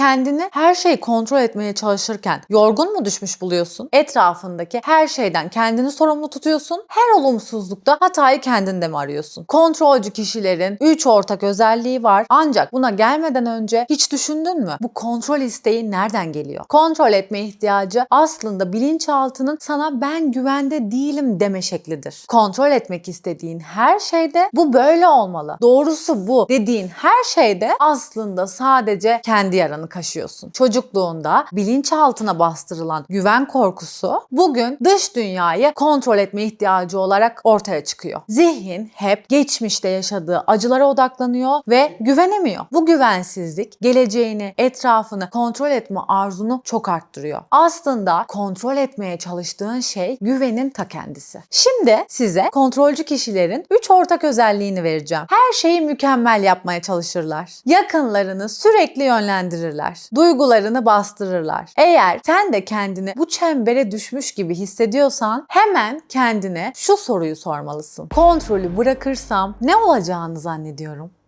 Kendini her şeyi kontrol etmeye çalışırken yorgun mu düşmüş buluyorsun? Etrafındaki her şeyden kendini sorumlu tutuyorsun. Her olumsuzlukta hatayı kendinde mi arıyorsun? Kontrolcü kişilerin 3 ortak özelliği var. Ancak buna gelmeden önce hiç düşündün mü? Bu kontrol isteği nereden geliyor? Kontrol etme ihtiyacı aslında bilinçaltının sana ben güvende değilim deme şeklidir. Kontrol etmek istediğin her şeyde bu böyle olmalı. Doğrusu bu dediğin her şeyde aslında sadece kendi yaranı kaşıyorsun. Çocukluğunda bilinçaltına bastırılan güven korkusu bugün dış dünyayı kontrol etme ihtiyacı olarak ortaya çıkıyor. Zihin hep geçmişte yaşadığı acılara odaklanıyor ve güvenemiyor. Bu güvensizlik geleceğini, etrafını kontrol etme arzunu çok arttırıyor. Aslında kontrol etmeye çalıştığın şey güvenin ta kendisi. Şimdi size kontrolcü kişilerin 3 ortak özelliğini vereceğim. Her şeyi mükemmel yapmaya çalışırlar. Yakınlarını sürekli yönlendirirler. Duygularını bastırırlar. Eğer sen de kendini bu çembere düşmüş gibi hissediyorsan hemen kendine şu soruyu sormalısın. Kontrolü bırakırsam ne olacağını zannediyorum?